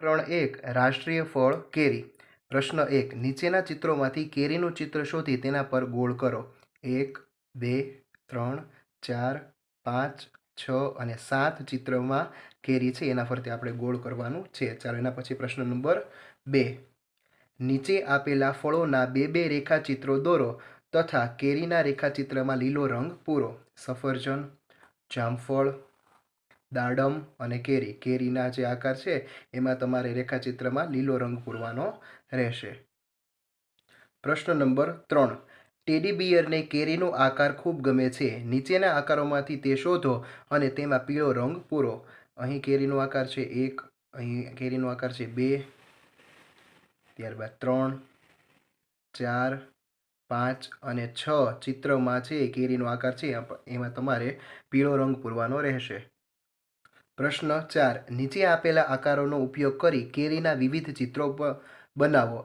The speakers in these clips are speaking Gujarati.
પ્રકરણ એક, રાષ્ટ્રીય ફળ કેરી. પ્રશ્ન એક, નીચેના ચિત્રોમાંથી કેરીનું ચિત્ર શોધી તેના પર ગોળ કરો. એક, બે, ત્રણ, ચાર, પાંચ, છ અને સાત ચિત્રમાં કેરી છે, એના ફરતે આપણે ગોળ કરવાનું છે. ચાલો, એના પછી પ્રશ્ન નંબર બે. નીચે આપેલા ફળોના બે બે રેખાચિત્રો દોરો તથા કેરીના રેખાચિત્રમાં લીલો રંગ પૂરો. સફરજન, જામફળ દાડમ અને કેરી. કેરીના જે આકાર છે, એમાં તમારે રેખાચિત્રમાં લીલો રંગ પૂરવાનો રહેશે. પ્રશ્ન નંબર ત્રણ. ટેડી બિયરને કેરીનો આકાર ખૂબ ગમે છે. નીચેના આકારોમાંથી તે શોધો અને તેમાં પીળો રંગ પૂરો. અહીં કેરીનો આકાર છે એક, અહીં કેરીનો આકાર છે બે, ત્યારબાદ ત્રણ, ચાર, પાંચ અને છ ચિત્રમાં છે કેરીનો આકાર છે. એમાં તમારે પીળો રંગ પૂરવાનો રહેશે. પ્રશ્ન ચાર. નીચે આપેલા આકારોનો ઉપયોગ કરી કેરીના વિવિધ ચિત્રો બનાવો.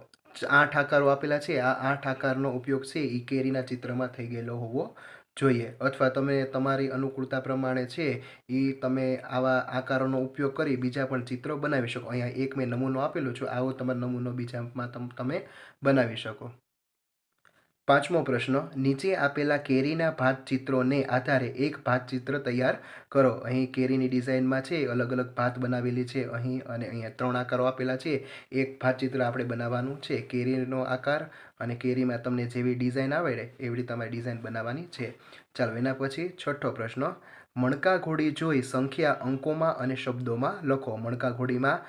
આઠ આકારો આપેલા છે. આ આઠ આકારનો ઉપયોગ છે એ કેરીના ચિત્રમાં થઈ ગયેલો હોવો જોઈએ. અથવા તમે તમારી અનુકૂળતા પ્રમાણે છે એ તમે આવા આકારોનો ઉપયોગ કરી બીજા પણ ચિત્રો બનાવી શકો. અહીંયા એક મેં નમૂનો આપેલો છે. આવો તમારો નમૂનો બીજામાં તમે બનાવી શકો. પાંચમો પ્રશ્ન, નીચે આપેલા કેરીના ભાતચિત્રોને આધારે એક ભાતચિત્ર તૈયાર કરો. અહીં કેરીની ડિઝાઇનમાં છે, અલગ અલગ ભાત બનાવેલી છે, અહીં અને અહીંયા ત્રણ આકારો આપેલા છે. એક ભાતચિત્ર આપણે બનાવવાનું છે, કેરીનો આકાર અને કેરીમાં તમને જેવી ડિઝાઇન આવડે એવી તમારે ડિઝાઇન બનાવવાની છે. ચાલો, એના પછી છઠ્ઠો પ્રશ્ન, મણકા ઘોડી જોઈ સંખ્યા અંકોમાં અને શબ્દોમાં લખો. મણકા ઘોડીમાં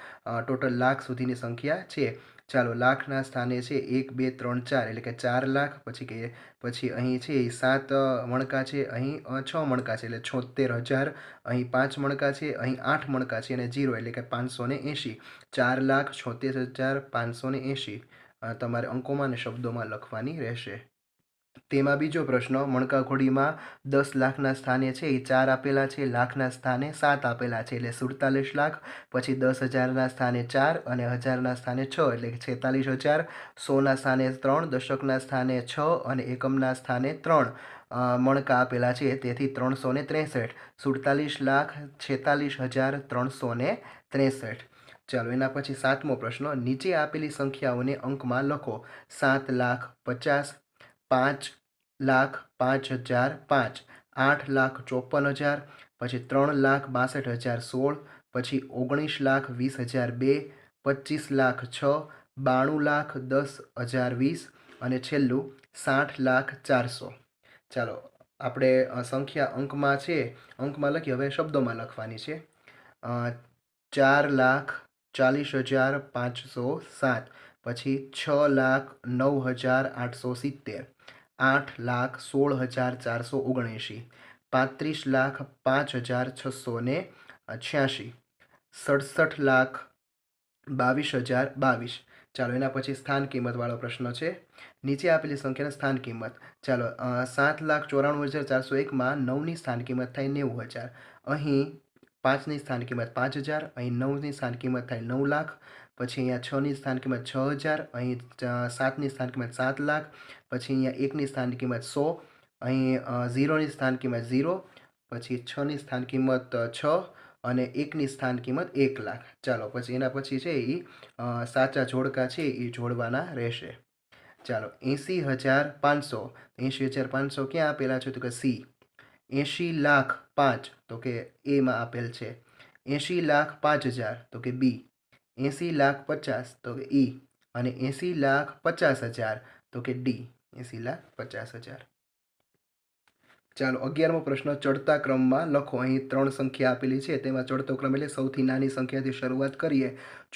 ટોટલ લાખ સુધીની સંખ્યા છે. ચાલો, લાખના સ્થાને છે એક, બે, ત્રણ, ચાર, એટલે કે ચાર લાખ, પછી કે, પછી અહીં છે સાત મણકા છે, અહીં છ મણકા છે, એટલે છોતેર હજાર, અહીં પાંચ મણકા છે, અહીં આઠ મણકા છે, અને જીરો એટલે કે પાંચસો ને એંશી. ચાર લાખ છોતેર હજાર પાંચસો ને એંશી તમારે અંકોમાં અને શબ્દોમાં લખવાની રહેશે. તેમાં બીજો પ્રશ્ન મણકાઘોડીમાં દસ લાખના સ્થાને છે, એ ચાર આપેલા છે, લાખના સ્થાને સાત આપેલા છે, એટલે સુડતાલીસ લાખ, પછી દસ હજારના સ્થાને ચાર અને હજારના સ્થાને છ, એટલે કે છેતાલીસ હજાર, સોના સ્થાને ત્રણ, દશકના સ્થાને છ અને એકમના સ્થાને ત્રણ મણકા આપેલા છે, તેથી ત્રણસો ને ત્રેસઠ. સુડતાલીસ લાખ, છેતાલીસ હજાર, ત્રણસો ને ત્રેસઠ. ચાલો, એના પછી સાતમો પ્રશ્ન, નીચે આપેલી સંખ્યાઓને અંકમાં લખો. સાત લાખ પચાસ પાંચ લાખ પાંચ હજાર પાંચ, આઠ લાખ ચોપન હજાર, પછી ત્રણ લાખ બાસઠ હજાર સોળ, પછી ઓગણીસ લાખ વીસ હજાર બે, પચીસ લાખ છ, બાણું લાખ દસ હજાર વીસ અને છેલ્લું સાઠ લાખ ચારસો. ચાલો, આપણે સંખ્યા અંકમાં છે, અંકમાં લખી હવે શબ્દોમાં લખવાની છે. ચાર લાખ ચાલીસ હજાર પાંચસો સાત પછી છ લાખ નવ હજાર આઠસો સિત્તેર, આઠ લાખ સોળ હજાર ચારસો ઓગણએંશી, પાંત્રીસ લાખ પાંચ હજાર છસો ને છ્યાસી, સડસઠ લાખ બાવીસ હજાર બાવીસ. ચાલો, એના પછી સ્થાન કિંમતવાળો પ્રશ્ન છે. નીચે આપેલી સંખ્યાના સ્થાન કિંમત. ચાલો સાત લાખ ચોરાણું હજાર ચારસો એકમાં નવની સ્થાન કિંમત થાય નેવું હજાર. અહીં પાંચની સ્થાન કિંમત પાંચ હજાર, અહીં નવની સ્થાન કિંમત થાય નવ લાખ. પછી અહીંયા છની સ્થાન કિંમત છ હજાર, અહીં સાતની સ્થાન કિંમત સાત લાખ, પછી અહીંયા એકની સ્થાન કિંમત સો, અહીં ઝીરોની સ્થાન કિંમત ઝીરો, પછી છની સ્થાન કિંમત છ અને એકની સ્થાન કિંમત એક લાખ. ચાલો, પછી એના પછી છે એ સાચા જોડકા છે એ જોડવાના રહેશે. ચાલો, એંસી હજાર પાંચસો, એંસી હજાર પાંચસો ક્યાં આપેલા છે તો કે સી? એંશી લાખ પાંચ તો કે એમાં આપેલ છે. એંશી લાખ પાંચ હજાર તો કે બી. એંસી લાખ પચાસ, તો કે ઈ. અને એંસી લાખ પચાસ હજાર, તો કે ડી. એંસી લાખ પચાસ હજાર. ચાલો અગિયારમો પ્રશ્ન ચડતા ક્રમમાં લખો. અહીં ત્રણ સંખ્યા આપેલી છે. તેમાં ચડતો ક્રમ એટલે સૌથી નાની સંખ્યાથી શરૂઆત કરીએ.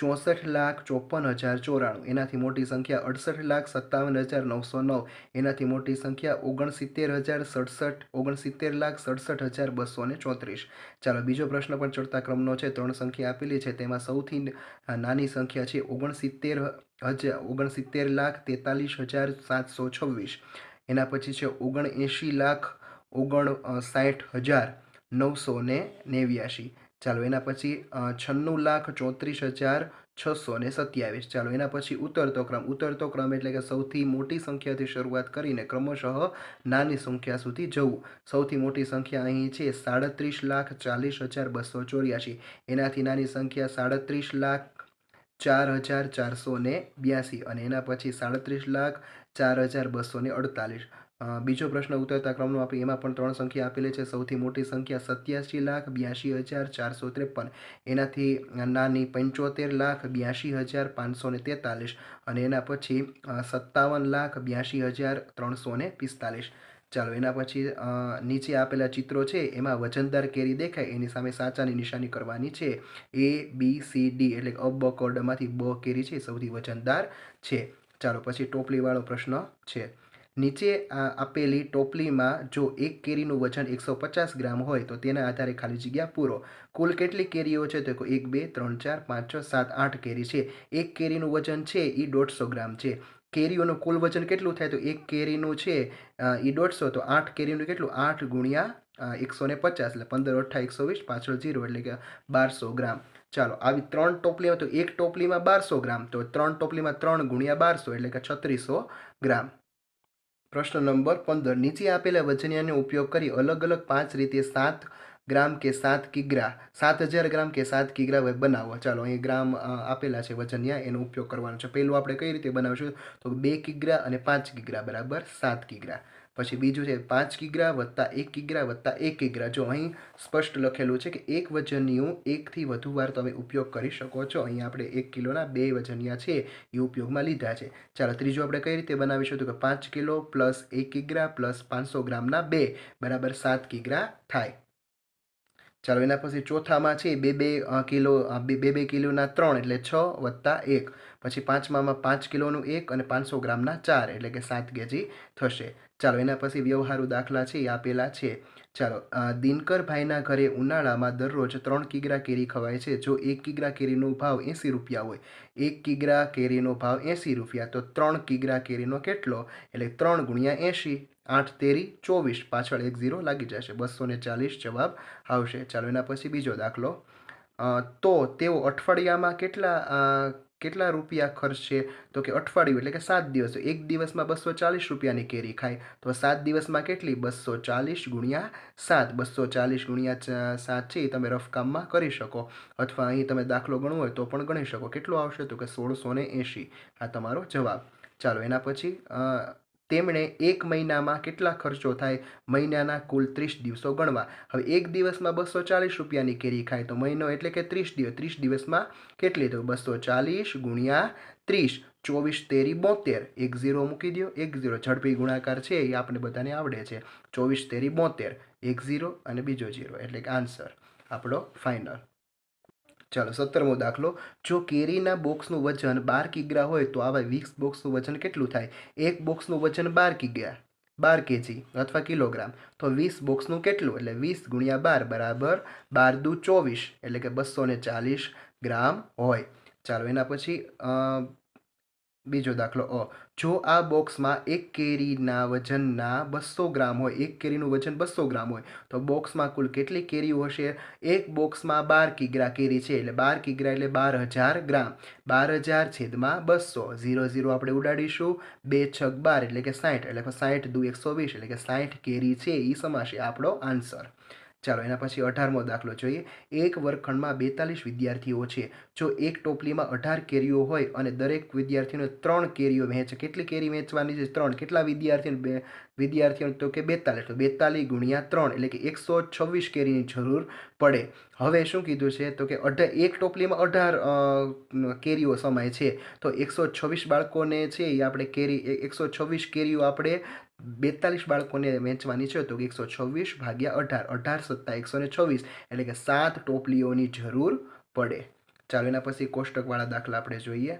ચોસઠ લાખ ચોપન હજાર ચોરાણું. એનાથી મોટી સંખ્યા અડસઠ લાખ સત્તાવન હજાર નવસો નવ. એનાથી મોટી સંખ્યા ઓગણસિત્તેર હજાર સડસઠ, ઓગણસિત્તેર લાખ સડસઠ હજાર બસો ને ચોત્રીસ. ચાલો બીજો પ્રશ્ન પણ ચડતા ક્રમનો છે. ત્રણ સંખ્યા આપેલી છે. તેમાં સૌથી નાની સંખ્યા છે ઓગણસિત્તેર હજાર ઓગણસિત્તેર લાખ તેતાલીસ હજાર સાતસો છવ્વીસ. એના પછી છે ઓગણએંશી લાખ ઓગણ સાઠ હજાર નવસો ને નેવ્યાશી. ચાલો, એના પછી છન્નું લાખ ચોત્રીસ હજાર છસો ને સત્યાવીસ. ચાલો, એના પછી ઉતરતો ક્રમ. ઉતરતો ક્રમ એટલે કે સૌથી મોટી સંખ્યાથી શરૂઆત કરીને ક્રમશઃ નાની સંખ્યા સુધી જવું. સૌથી મોટી સંખ્યા અહીં છે સાડત્રીસ લાખ ચાલીસ હજાર બસો ચોર્યાસી એનાથી નાની સંખ્યા સાડત્રીસ લાખ ચાર હજાર ચારસો ને બ્યાસી અને એના પછી સાડત્રીસ લાખ ચાર હજાર બસો ને અડતાલીસ. બીજો પ્રશ્ન ઉતરતા ક્રમનો આપી, એમાં પણ ત્રણ સંખ્યા આપેલી છે. સૌથી મોટી સંખ્યા સત્યાસી લાખ બ્યાસી હજાર ચારસો ત્રેપન. એનાથી નાની પંચોતેર લાખ બ્યાસી હજાર પાંચસો ને તેતાલીસ અને એના પછી સત્તાવન લાખ બ્યાસી હજાર ત્રણસો ને પિસ્તાલીસ. ચાલો, એના પછી નીચે આપેલા ચિત્રો છે. એમાં વજનદાર કેરી દેખાય. એની સામે સાચાની નિશાની કરવાની છે. એ બી સી ડી એટલે અ બ કોર્ડમાંથી બ કેરી છે. સૌથી વજનદાર છે. ચાલો, પછી ટોપલીવાળો પ્રશ્ન છે. નીચે આપેલી ટોપલીમાં જો એક કેરીનું વજન એકસો પચાસ ગ્રામ હોય તો તેના આધારે ખાલી જગ્યા પૂરો. કુલ કેટલી કેરીઓ છે તો એક, બે, ત્રણ, ચાર, પાંચ, છ, સાત, આઠ કેરી છે. એક કેરીનું વજન છે એ દોઢસો ગ્રામ છે. કેરીઓનું કુલ વજન કેટલું થાય તો એક કેરીનું છે એ દોઢસો, તો આઠ કેરીનું કેટલું? આઠ ગુણ્યા એકસો ને પચાસ, એટલે પંદર અઠ્ઠા એકસો વીસ, પાછળ જીરો એટલે કે બારસો ગ્રામ. ચાલો, આવી ત્રણ ટોપલીમાં તો એક ટોપલીમાં બારસો ગ્રામ, તો ત્રણ ટોપલીમાં ત્રણ ગુણ્યા બારસો એટલે કે છત્રીસો ગ્રામ. પ્રશ્ન નંબર પંદર. નીચે આપેલા વજનિયાનો ઉપયોગ કરી અલગ અલગ પાંચ રીતે સાત ગ્રામ કે સાત કિગ્રા, સાત હજાર ગ્રામ કે સાત કિગ્રા બનાવો. ચાલો, અહીં ગ્રામ આપેલા છે વજનિયા, એનો ઉપયોગ કરવાનો છે. પહેલું આપણે કઈ રીતે બનાવશું? તો બે કિગ્રા અને પાંચ કિગ્રા, બરાબર? સાત કિગ્રા. પછી બીજું છે પાંચ કિગ્રા વત્તા એક કિગ્રા વત્તા એક કિગ્રા. જો અહીં સ્પષ્ટ લખેલું છે કે એક વજનિયું એકથી વધુ વાર તમે ઉપયોગ કરી શકો છો અહીં આપણે એક કિલોના બે વજનિયા છે એ ઉપયોગમાં લીધા છે. ચાલો ત્રીજું આપણે કઈ રીતે બનાવીશું તો કે પાંચ કિલો પ્લસ એક કિગ્રા પ્લસ પાંચસો ગ્રામના બે બરાબર સાત કિગ્રા થાય. ચાલો એના પછી ચોથામાં છે બે બે કિલો બે બે કિલોના ત્રણ એટલે છ વત્તા એક. પછી પાંચમામાં પાંચ કિલોનું એક અને પાંચસો ગ્રામના ચાર એટલે કે સાત કેજી થશે. ચાલો એના પછી વ્યવહારુ દાખલા છે આપેલા છે. ચાલો દિનકરભાઈના ઘરે ઉનાળામાં દરરોજ ત્રણ કિગ્રા કેરી ખવાય છે. જો એક કિગ્રા કેરીનો ભાવ એંસી રૂપિયા હોય, એક કિગ્રા કેરીનો ભાવ એંસી રૂપિયા, તો ત્રણ કિગ્રા કેરીનો કેટલો? એટલે ત્રણ ગુણ્યા એંશી આઠ તેરી ચોવીસ પાછળ એક ઝીરો લાગી જશે. બસો ને ચાલીસ જવાબ આવશે. ચાલો એના પછી બીજો દાખલો. તો તેઓ અઠવાડિયામાં કેટલા કેટલા રૂપિયા ખર્ચશે? તો કે અઠવાડિયું એટલે કે સાત દિવસ. એક દિવસમાં બસો ચાલીસ રૂપિયાની કેરી ખાય. તો સાત દિવસમાં કેટલી? બસો ચાલીસ ગુણ્યા સાત. બસો ચાલીસ ગુણ્યા સાત છે, એ તમે રફ કામમાં કરી શકો. અથવા અહીં તમે દાખલો ગણવો હોય તો પણ ગણી શકો. કેટલો આવશે? તો કે સોળસો ને એંશી. આ તમારો જવાબ. ચાલો એના પછી તેમણે એક મહિનામાં કેટલા ખર્ચો થાય? મહિનાના કુલ ત્રીસ દિવસો ગણવા. હવે એક દિવસમાં બસો ચાલીસ રૂપિયાની કેરી ખાય તો મહિનો એટલે કે ત્રીસ દિવસ. ત્રીસ દિવસમાં કેટલી? તો બસો ચાલીસ ગુણ્યા ત્રીસ. ચોવીસ તેરી બોતેર. એક ઝીરો મૂકી દો એક ઝીરો. ઝડપી ગુણાકાર છે. એ આપણે બધાને આવડે છે. ચોવીસ તેરી બોતેર. એક ઝીરો અને બીજો ઝીરો. એટલે કે આન્સર. આપણો ફાઇનલ. ચાલો સત્તરમો દાખલો. જો કેરીના બોક્સનું વજન બાર કિગ્રા હોય તો આવા વીસ બોક્સનું વજન કેટલું થાય? એક બોક્સનું વજન બાર કિગ્રા બાર કેજી અથવા કિલોગ્રામ. તો વીસ બોક્સનું કેટલું? એટલે વીસ ગુણ્યા બાર બરાબર બાર દુ ચોવીસ, એટલે કે બસો ને ચાલીસ ગ્રામ હોય. ચાલો એના પછી બીજો દાખલો અ. જો આ બોક્સમાં એક કેરીના વજનના બસો ગ્રામ હોય, એક કેરીનું વજન બસો ગ્રામ હોય, તો બોક્સમાં કુલ કેટલી કેરીઓ હશે? એક બોક્સમાં બાર કિગ્રા કેરી છે, એટલે બાર કિગ્રા એટલે બાર હજાર ગ્રામ. બાર હજાર છેદમાં બસો. ઝીરો ઝીરો આપણે ઉડાડીશું. બે છક બાર એટલે કે સાઠ એટલે સાઠ દુ એકસો વીસ એટલે કે સાઠ કેરી છે. એ સમાશે આપણો આન્સર. ચાલો, એના પછી અઢારમો દાખલો જોઈએ. એક વર્ગખંડમાં બેતાલીસ વિદ્યાર્થીઓ છે. જો એક ટોપલીમાં અઢાર કેરીઓ હોય અને દરેક વિદ્યાર્થીઓને ત્રણ કેરીઓ વહેંચે, કેટલી કેરી વહેંચવાની છે? ત્રણ. કેટલા વિદ્યાર્થીઓ વિદ્યાર્થીઓ તો કે બેતાલીસ. તો બેતાલીસ ગુણ્યા ત્રણ એટલે કે એકસો છવ્વીસ કેરીની જરૂર પડે. હવે શું કીધું છે? તો કે અઢાર એક ટોપલીમાં અઢાર કેરીઓ સમાય છે. તો એકસો છવ્વીસ બાળકોને છે એ આપણે કેરી એકસો છવ્વીસ કેરીઓ આપણે બેતાલીસ બાળકોને વેચવાની છે, તો એકસો છવ્વીસ ભાગ્યા અઢાર. અઢાર સત્તા એકસો ને છવ્વીસ, એટલે કે સાત ટોપલીઓની જરૂર પડે. ચાલો એના પછી કોષ્ટકવાળા દાખલા આપણે જોઈએ.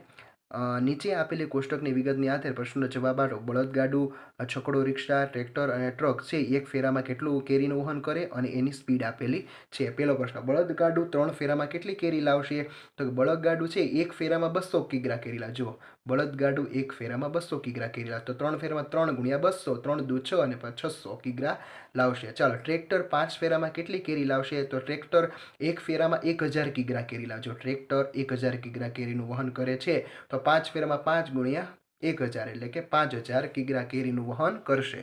નીચે આપેલી કોષ્ટકની વિગતની આધારે પ્રશ્નનો જવાબ આપો. બળદગાડું છકડો રિક્ષા, ટ્રેક્ટર અને ટ્રક છે, એક ફેરામાં કેટલું કેરીનું વહન કરે અને એની સ્પીડ આપેલી છે. પહેલો પ્રશ્ન, બળદગાડું ત્રણ ફેરામાં કેટલી કેરી લાવશે? તો કે બળદગાડું છે, એક ફેરામાં બસો કિગ્રા કેરી લાવે બળદગાડું એક ફેરામાં બસો કિગ્રા કેરી લાવશે તો ત્રણ ફેરામાં ત્રણ ગુણ્યા બસો, ત્રણ દુ છ અને છસો કિગ્રા લાવશે. ચાલો, ટ્રેક્ટર પાંચ ફેરામાં કેટલી કેરી લાવશે? તો ટ્રેક્ટર એક ફેરામાં એક હજાર કિગ્રા કેરી લાવજો. ટ્રેક્ટર એક હજાર કિગ્રા કેરીનું વહન કરે છે, તો પાંચ ફેરામાં પાંચ ગુણ્યા એક હજાર, એટલે કે પાંચ હજાર કિગ્રા કેરીનું વહન કરશે.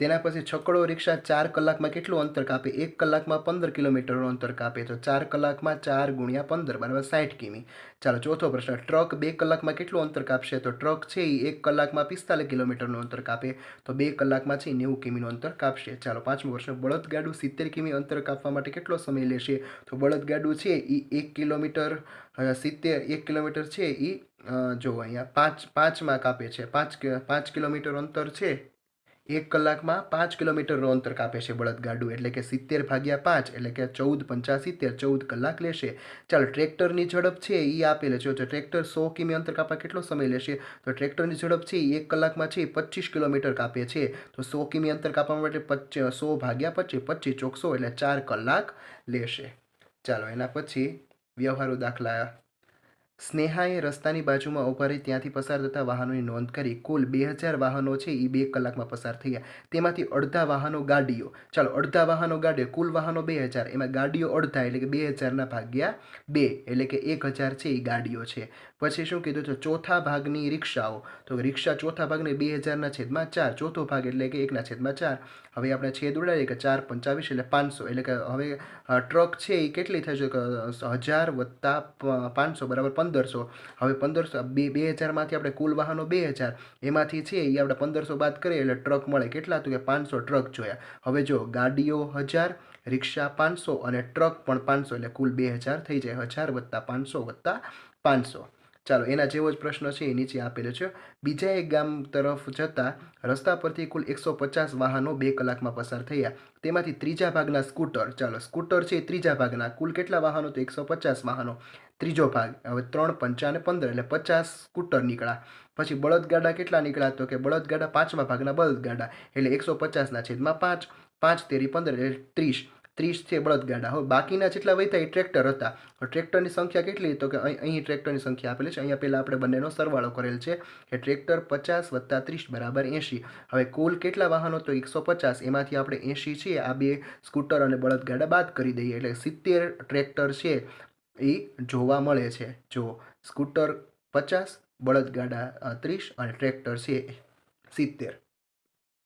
તેના પછી છકડો રિક્ષા ચાર કલાકમાં કેટલું અંતર કાપે? એક કલાકમાં પંદર કિલોમીટરનું અંતર કાપે. તો ચાર કલાકમાં ચાર ગુણ્યા પંદર બરાબર સાઠ કિમી. ચાલો, ચોથો પ્રશ્ન. ટ્રક બે કલાકમાં કેટલું અંતર કાપશે? તો ટ્રક છે એ એક કલાકમાં પિસ્તાલીસ કિલોમીટરનું અંતર કાપે. તો બે કલાકમાં છે નેવું કિમીનું અંતર કાપશે. ચાલો, પાંચમો પ્રશ્ન. બળદગાડું સિત્તેર કિમી અંતર કાપવા માટે કેટલો સમય લેશે? તો બળદગાડું છે એ એક કિલોમીટર સિત્તેર, એક કિલોમીટર છે એ જો અહીંયા પાંચ, પાંચમાં કાપે છે. પાંચ પાંચ કિલોમીટર અંતર છે એક કલાકમાં પાંચ કિલોમીટરનું અંતર કાપે છે બળદગાડું. એટલે કે સિત્તેર ભાગ્યા પાંચ, એટલે કે ચૌદ પંચા સિત્તેર, ચૌદ કલાક લેશે. ચાલો, ટ્રેક્ટરની ઝડપ છે એ આપેલ છે. તો ટ્રેક્ટર સો કિમી અંતર કાપવા કેટલો સમય લેશે? તો ટ્રેક્ટરની ઝડપ છે એ એક કલાકમાં છે પચીસ કિલોમીટર કાપે છે. તો સો કિમી અંતર કાપવા માટે પચ સો ભાગ્યા પચીસ પચીસ ચોકસો, એટલે ચાર કલાક લેશે. ચાલો, એના પછી વ્યવહારુ દાખલા સ્નેહાએ રસ્તાની બાજુમાં ઊભા રહી ત્યાંથી પસાર થતા વાહનોની નોંધ કરી કુલ બે હજાર વાહનો છે એ બે કલાકમાં પસાર થયા. તેમાંથી અડધા વાહનો ગાડીઓ. ચાલો, અડધા વાહનો ગાડીઓ, કુલ વાહનો બે હજાર. એમાં ગાડીઓ અડધા એટલે કે બે હજારના ભાગ્યા બે, એટલે કે એક હજાર છે એ ગાડીઓ છે. પછી શું કીધું તો ચોથા ભાગની રિક્ષાઓ. તો રિક્ષા ચોથા ભાગની બે હજારના છેદમાં ચાર. ચોથો ભાગ એટલે કે એકના છેદમાં ચાર. હવે આપણે છેદ ઉડાડીએ કે ચાર પંચાવીસ એટલે પાંચસો. એટલે કે હવે ટ્રક છે એ કેટલી થશે? કે હજાર વત્તા પાંચસો બરાબર પંદરસો. હવે પંદરસો, બે બે હજારમાંથી આપણે કુલ વાહનો બે હજાર. એમાંથી છે એ આપણે પંદરસો બાદ કરીએ એટલે ટ્રક મળે. કેટલા હતું કે પાંચસો ટ્રક જોયા. હવે જો ગાડીઓ હજાર, રિક્ષા પાંચસો અને ટ્રક પણ પાંચસો. એટલે કુલ બે હજાર થઈ જાય હજાર વત્તા પાંચસો વત્તા પાંચસો. ચાલો, એના જેવો જ પ્રશ્ન છે એ નીચે આપેલો છે. બીજા એક ગામ તરફ જતા રસ્તા પરથી કુલ એકસો પચાસ વાહનો બે કલાકમાં પસાર થયા. તેમાંથી ત્રીજા ભાગના સ્કૂટર, ચાલો, સ્કૂટર છે એ ત્રીજા ભાગના. કુલ કેટલા વાહનો? તો એકસો પચાસ વાહનો. ત્રીજો ભાગ, હવે ત્રણ પંચા અને પંદર, એટલે પચાસ સ્કૂટર નીકળ્યા. પછી બળદગાડા કેટલા નીકળ્યા? તો કે બળદગાડા પાંચમા ભાગના બળદગાડા, એટલે એકસો પચાસના છેદમાં પાંચ. પાંચ તેરી પંદર, એટલે ત્રીસ. ત્રીસ છે બળદગાડા. હવે બાકીના જેટલા વહીતા એ ટ્રેક્ટર હતા. ટ્રેક્ટરની સંખ્યા કેટલી? તો કે અહીં ટ્રેક્ટરની સંખ્યા આપેલી છે. અહીંયા પહેલાં આપણે બંનેનો સરવાળો કરેલ છે કે ટ્રેક્ટર પચાસ વત્તા ત્રીસ બરાબર એંશી. હવે કુલ કેટલા વાહનો? તો એકસો પચાસ. એમાંથી આપણે એંશી છે આ બે સ્કૂટર અને બળદગાડા બાદ કરી દઈએ. એટલે સિત્તેર ટ્રેક્ટર છે એ જોવા મળે છે. જો સ્કૂટર પચાસ, બળદગાડા ત્રીસ અને ટ્રેક્ટર છે સિત્તેર.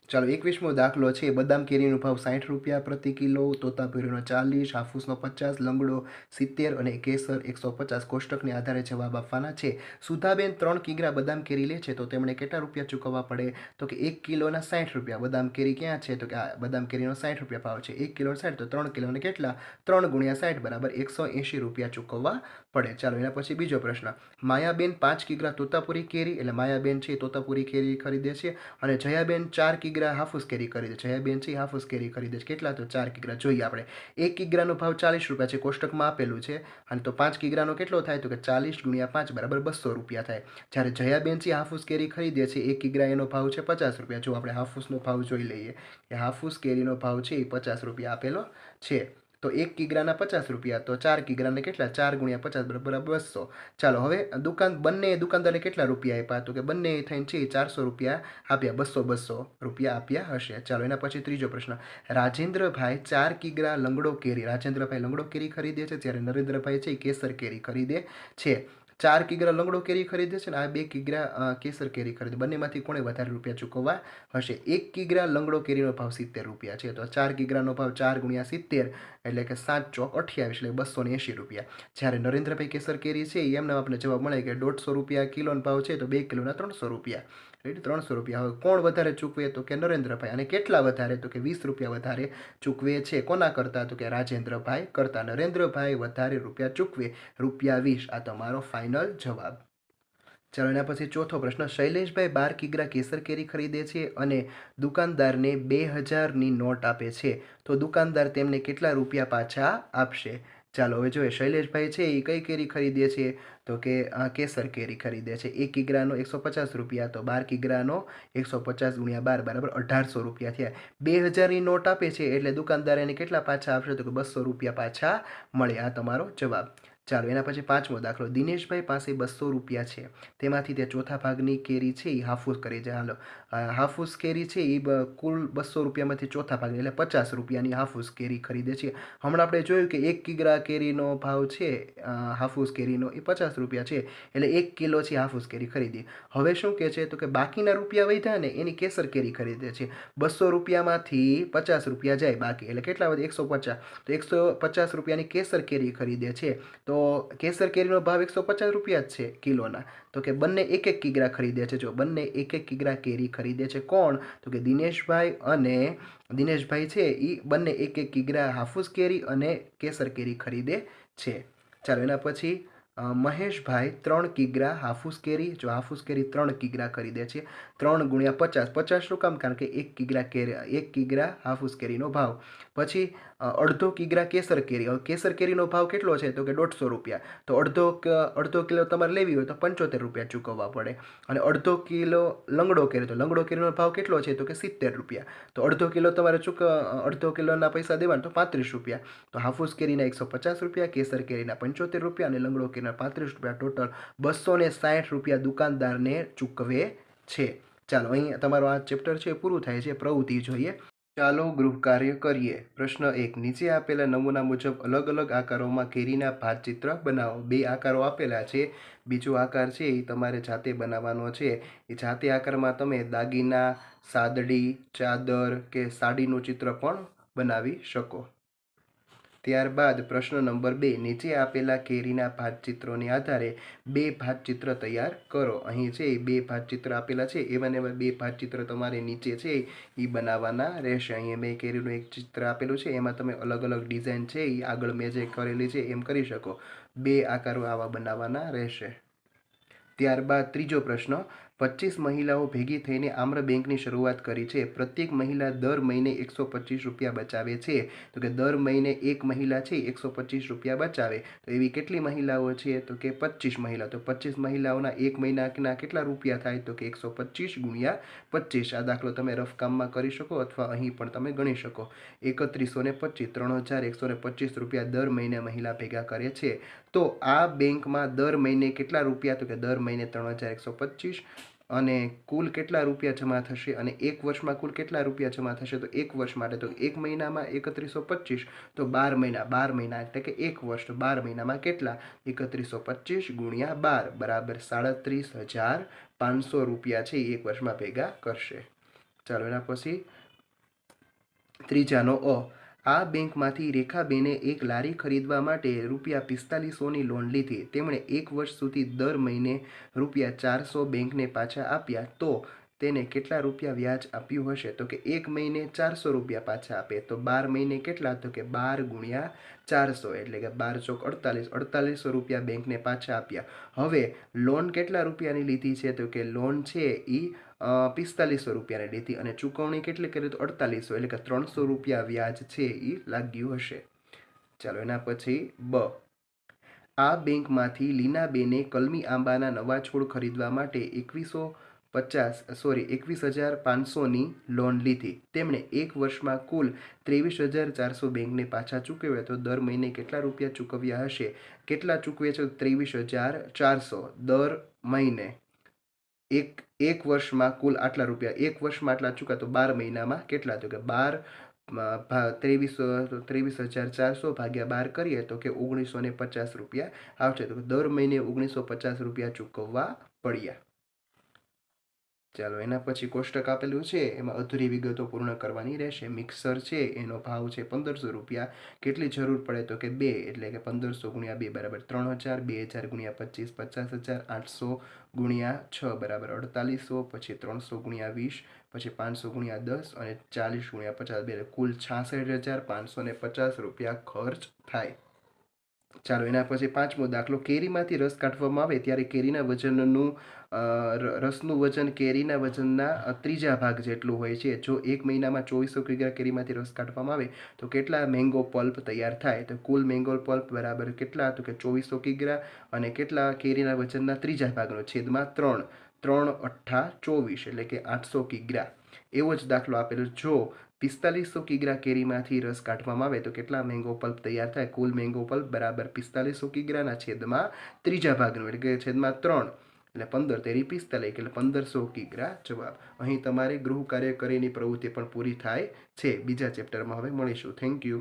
ચાલો, એકવીસમો દાખલો છે. બદામ કેરીનો ભાવ સાઠ રૂપિયા પ્રતિ કિલો તોતાપુરીનો ચાલીસ, હાફૂસનો પચાસ, લંગડો સિત્તેર અને કેસર એકસો પચાસ કોષ્ટકને આધારે જવાબ આપવાના છે. સુધાબેન ત્રણ કિગ્રા બદામ કેરી લે છે, તો તેમણે કેટલા રૂપિયા ચૂકવવા પડે? તો કે એક કિલોના સાઠ રૂપિયા. બદામ કેરી ક્યાં છે? તો કે આ બદામ કેરીનો સાઠ રૂપિયા ભાવ છે. એક કિલો સાઠ તો ત્રણ કિલોને કેટલા? ત્રણ ગુણ્યા સાઠ બરાબર એકસો એંશી રૂપિયા ચૂકવવા પડે. ચાલો, એના પછી બીજો પ્રશ્ન. માયાબેન પાંચ કિગ્રા તોતાપુરી કેરી, એટલે માયાબેન છે તોતાપુરી કેરી ખરીદે છે અને જયાબેન ચાર કિગ્રા હાફૂસ કેરી ખરીદે છે. જયાબેન છે હાફૂસ કેરી ખરીદે છે. કેટલા તો? ચાર કિગ્રા. જોઈએ આપણે. એક કિગ્રાનો ભાવ ચાલીસ રૂપિયા છે, કોષ્ટકમાં આપેલું છે. અને તો પાંચ કિગ્રાનો કેટલો થાય? તો કે ચાલીસ ગુણ્યા પાંચ બરાબર બસો રૂપિયા થાય. જ્યારે જયાબેન છે હાફૂસ કેરી ખરીદે છે, એક કિગ્રા એનો ભાવ છે પચાસ રૂપિયા. જો આપણે હાફૂસનો ભાવ જોઈ લઈએ કે હાફૂસ કેરીનો ભાવ છે એ પચાસ રૂપિયા આપેલો છે. તો એક કિગ્રાના પચાસ રૂપિયા, તો ચાર કિગ્રાને કેટલા? ચાર ગુણ્યા પચાસ બરાબર બસો. ચાલો, હવે દુકાન, બંને દુકાનદારને કેટલા રૂપિયા આપ્યા? તો કે બંને થઈને છે ચારસો રૂપિયા આપ્યા, બસો બસો રૂપિયા આપ્યા હશે. ચાલો, એના પછી ત્રીજો પ્રશ્ન. રાજેન્દ્રભાઈ ચાર કિગ્રા લંગડો કેરી, રાજેન્દ્રભાઈ લંગડો કેરી ખરીદે છે? જ્યારે નરેન્દ્રભાઈ છે કેસર કેરી ખરીદે છે. ચાર કિગ્રા લંગડો કેરી ખરીદે છે ને, આ બે કિગ્રા કેસર કેરી ખરીદે. બંનેમાંથી કોણે વધારે રૂપિયા ચૂકવવા હશે? એક કિગ્રા લંગડો કેરીનો ભાવ સિત્તેર રૂપિયા છે, તો ચાર કિગ્રાનો ભાવ ચાર ગુણ્યા સિત્તેર એટલે કે સાત ચોક અઠ્યાવીસ, એટલે બસો ને એંશી રૂપિયા. જ્યારે નરેન્દ્રભાઈ કેસર કેરી છે એમને આપણે જવાબ મળે કે દોઢસો રૂપિયા કિલોનો ભાવ છે, તો બે કિલોના ત્રણસો રૂપિયા. રાઈટ ત્રણસો રૂપિયા. હવે કોણ વધારે ચૂકવે તો કે નરેન્દ્રભાઈ? અને કેટલા વધારે તો કે વીસ રૂપિયા વધારે ચૂકવે છે? કોના કરતાં તો કે રાજેન્દ્રભાઈ કરતાં નરેન્દ્રભાઈ વધારે રૂપિયા ચૂકવે? રૂપિયા વીસ. આ તમારો ફાઇનલ જવાબ. ચાલો એના પછી ચોથો પ્રશ્ન. શૈલેષભાઈ બાર કિગ્રા કેસર કેરી ખરીદે છે અને દુકાનદારને બે હજારની નોટ આપે છે. તો દુકાનદાર તેમને કેટલા રૂપિયા પાછા આપશે? ચાલો, હવે જોઈએ, શૈલેષભાઈ છે એ કઈ કેરી ખરીદે છે? તો કે કેસર કેરી ખરીદે છે. એક કિગ્રાનો એકસો પચાસ રૂપિયા તો બાર કિગ્રાનો એકસો પચાસ ગુણ્યા બાર બરાબર અઢારસો રૂપિયા થયા. બે હજારની નોટ આપે છે એટલે દુકાનદાર એને કેટલા પાછા આપશે? તો કે બસો રૂપિયા પાછા મળે. આ તમારો જવાબ. ચાલો એના પછી પાંચમો દાખલો. દિનેશભાઈ પાસે બસો રૂપિયા છે. તેમાંથી તે ચોથા ભાગની કેરી છે એ હાફૂસ કરી છે. હાલો. હાફૂસ કેરી છે એ કુલ બસો રૂપિયામાંથી ચોથા ભાગની, એટલે પચાસ રૂપિયાની હાફૂસ કેરી ખરીદે છે. હમણાં આપણે જોયું કે એક કિગ્રા કેરીનો ભાવ છે હાફૂસ કેરીનો એ પચાસ રૂપિયા છે, એટલે એક કિલો છે હાફૂસ કેરી ખરીદી. હવે શું કહે છે? તો કે બાકીના રૂપિયા વધ્યા ને એની કેસર કેરી ખરીદે છે. બસો રૂપિયામાંથી પચાસ રૂપિયા જાય બાકી. એટલે કેટલા વધે એકસો પચાસ. તો એકસો પચાસ રૂપિયાની કેસર કેરી ખરીદે છે. તો કેસર કેરીનો ભાવ એકસો પચાસ રૂપિયા જ છે કિલોના. તો કે બંને એક એક કિગ્રા ખરીદે છે. જો બંને એક એક કિગ્રા કેરી ખરીદે છે, કોણ? તો કે દિનેશભાઈ અને દિનેશભાઈ છે એ બંને એક એક કિગ્રા હાફૂસ કેરી અને કેસર કેરી ખરીદે છે. ચાલો એના પછી મહેશભાઈ ત્રણ કિગ્રા હાફૂસ કેરી જો હાફૂસ કેરી ત્રણ કિગ્રા ખરીદે છે, ત્રણ ગુણ્યા પચાસ. પચાસ શું કામ? કારણ કે એક કિગ્રા કેરી, એક કિગ્રા હાફૂસ કેરીનો ભાવ. પછી અડધો કિગ્રા કેસર કેરી કેસર કેરીનો ભાવ કેટલો છે? તો કે દોઢસો રૂપિયા. તો અડધો અડધો કિલો તમારે લેવી હોય તો પંચોતેર રૂપિયા ચૂકવવા પડે. અને અડધો કિલો લંગડો કેરી. તો લંગડો કેરીનો ભાવ કેટલો છે? તો કે સિત્તેર રૂપિયા. તો અડધો કિલો તમારે ચૂક અડધો કિલોના પૈસા દેવાના તો પાંત્રીસ રૂપિયા. તો હાફૂસ કેરીના એકસો પચાસ રૂપિયા કેસર કેરીના પંચોતેર રૂપિયા અને લંગડો કેરીના પાંત્રીસ રૂપિયા ટોટલ બસો ને સાઠ રૂપિયા દુકાનદારને ચૂકવે છે. ચાલો, અહીં તમારું આ ચેપ્ટર છે પૂરું થાય છે, પ્રવૃત્તિ જોઈએ. ચાલો ગૃહ કાર્ય કરીએ. પ્રશ્ન એક, નીચે આપેલા નમૂના મુજબ અલગ અલગ આકારોમાં કેરીના ભાતચિત્ર બનાવો. બે આકારો આપેલા છે, બીજો આકાર છે એ તમારે જાતે બનાવવાનો છે. એ જાતે આકારમાં તમે દાગીના, સાદડી, ચાદર કે સાડીનું ચિત્ર પણ બનાવી શકો. ત્યારબાદ પ્રશ્ન નંબર બે, નીચે આપેલા કેરીના ભાતચિત્રોને આધારે બે ભાતચિત્ર તૈયાર કરો. અહીં છે બે ભાતચિત્ર આપેલા છે. એવા ને એવા બે ભાતચિત્ર તમારે નીચે છે એ બનાવવાના રહેશે. અહીં મેં કેરીનું એક ચિત્ર આપેલું છે. એમાં તમે અલગ અલગ ડિઝાઇન છે એ આગળ મેં જે કરેલી છે એમ કરી શકો. બે આકારો આવા બનાવવાના રહેશે. ત્યારબાદ ત્રીજો પ્રશ્ન પચીસ મહિલાઓ ભેગી થઈને આમ્ર બેંકની શરૂઆત કરી છે. પ્રત્યેક મહિલા દર મહિને એકસો પચીસ રૂપિયા બચાવે છે. તો કે દર મહિને એક મહિલા છે, એકસો પચીસ રૂપિયા બચાવે. તો એવી કેટલી મહિલાઓ છે? તો કે પચીસ મહિલા. તો પચીસ મહિલાઓના એક મહિનાના કેટલા રૂપિયા થાય? તો કે એકસો પચીસ ગુણ્યા પચીસ આ દાખલો તમે રફ કામમાં કરી શકો અથવા અહીં પણ તમે ગણી શકો. એકત્રીસો ને પચીસ, ત્રણ હજાર એકસો ને પચીસ રૂપિયા દર મહિને મહિલા ભેગા કરે છે. તો આ બેંકમાં દર મહિને કેટલા રૂપિયા? તો કે દર મહિને ત્રણ હજાર એકસો પચીસ. અને કુલ કેટલા રૂપિયા જમા થશે અને એક વર્ષમાં કુલ કેટલા રૂપિયા જમા થશે? તો એક વર્ષ માટે તો એક મહિનામાં એકત્રીસો પચીસ, તો બાર મહિના બાર મહિના એટલે કે એક વર્ષ બાર મહિનામાં કેટલા? એકત્રીસો પચીસ ગુણ્યા બાર, બરાબર સાડત્રીસ હજાર પાંચસો રૂપિયા છે એ એક વર્ષમાં ભેગા કરશે. ચાલો એના પછી ત્રીજાનો અ. આ બેંકમાંથી રેખાબેને એક લારી ખરીદવા માટે રૂપિયા પિસ્તાલીસોની લોન લીધી. તેમણે એક વર્ષ સુધી દર મહિને રૂપિયા ચારસો બેંકને પાછા આપ્યા. તો તેને કેટલા રૂપિયા વ્યાજ આપ્યું હશે? તો કે એક મહિને ચારસો રૂપિયા પાછા આપે. તો બાર મહિને કેટલા? તો કે બાર ગુણ્યા ચારસો. એટલે કે બાર ચોક અડતાલીસ. અડતાલીસો રૂપિયા બેંકને પાછા આપ્યા. હવે લોન કેટલા રૂપિયાની લીધી છે? તો કે લોન છે એ પિસ્તાલીસો રૂપિયાની લીધી અને ચૂકવણી કેટલી કરી તો અડતાલીસો એટલે કે ત્રણસો રૂપિયા વ્યાજ છે એ લાગ્યું હશે. ચાલો એના પછી બ. આ બેંકમાંથી લીનાબેને કલમી આંબાના નવા છોડ ખરીદવા માટે એકવીસો પચાસ, સોરી, એકવીસ હજાર પાંચસોની લોન લીધી. તેમણે એક વર્ષમાં કુલ ત્રેવીસ હજાર ચારસો બેંકને પાછા ચૂકવ્યા તો દર મહિને કેટલા રૂપિયા ચૂકવ્યા હશે? કેટલા ચૂકવે છે? ત્રેવીસ હજાર ચારસો દર મહિને. એક એક વર્ષમાં કુલ આટલા રૂપિયા, એક વર્ષમાં આટલા ચૂકા, તો બાર મહિનામાં કેટલા તો કે બાર ત્રેવીસ ત્રેવીસ હજાર ચારસો ભાગ્યા બાર કરીએ તો કે ઓગણીસો ને પચાસ રૂપિયા આવશે. તો દર મહિને ઓગણીસો પચાસ રૂપિયા ચૂકવવા પડ્યા. ચાલો, એના પછી કોષ્ટક આપેલું છે. એમાં અધૂરી વિગતો પૂર્ણ કરવાની રહેશે. મિક્સર છે, એનો ભાવ છે પંદરસો રૂપિયા. કેટલી જરૂર પડે તો કે બે, એટલે કે પંદરસો ગુણ્યા બે બરાબર ત્રણ હજાર, બે હજાર ગુણ્યા પચીસ, પચાસ હજાર, આઠસો ગુણ્યા છ બરાબર અડતાલીસો, પછી ત્રણસો ગુણ્યા વીસ, પછી પાંચસો ગુણ્યા દસ અને ચાલીસ ગુણ્યા પચાસ. બે કુલ છાસઠ હજાર પાંચસો ને પચાસ રૂપિયા ખર્ચ થાય. ચાલો, એના પછી પાંચમો દાખલો. કેરીમાંથી રસ કાઢવામાં આવે ત્યારે કેરીના વજનનું રસનું વજન કેરીના વજનના ત્રીજા ભાગ જેટલું હોય છે. જો એક મહિનામાં ચોવીસો કિગ્રા કેરીમાંથી રસ કાઢવામાં આવે, તો કેટલા મેંગો પલ્પ તૈયાર થાય? તો કુલ મેંગો પલ્પ બરાબર કેટલા? તો કે ચોવીસો કિગ્રા અને કેટલા કેરીના વજનના ત્રીજા ભાગનો છેદમાં ત્રણ. ત્રણ અઠ્ઠા ચોવીસ એટલે કે આઠસો કિગ્રા એવો જ દાખલો આપેલો. જો પિસ્તાલીસો કિગ્રા કેરીમાંથી રસ કાઢવામાં આવે, તો કેટલા મેંગો પલ્પ તૈયાર થાય? કુલ મેંગો પલ્પ બરાબર પિસ્તાલીસો કિગ્રાના છેદમાં ત્રીજા ભાગનું એટલે કે છેદમાં ત્રણ. એટલે પંદર તેરી પિસ્તાલીસ એટલે પંદરસો કિગ્રા જવાબ. અહીં તમારે ગૃહ કાર્ય કરીને પ્રવૃત્તિ પણ પૂરી થાય છે. બીજા ચેપ્ટરમાં હવે મળીશું. Thank you